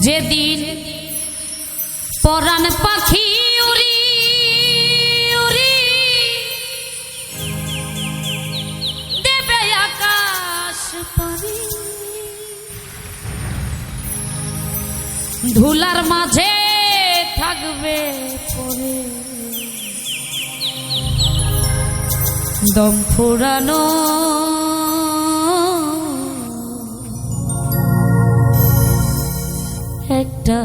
যেদিন পরাণ পাখি উড়ি উড়ি দেবে আকাশ পারি ধুলার মাঝে থাকবে পরে। দম ফুরানো একটা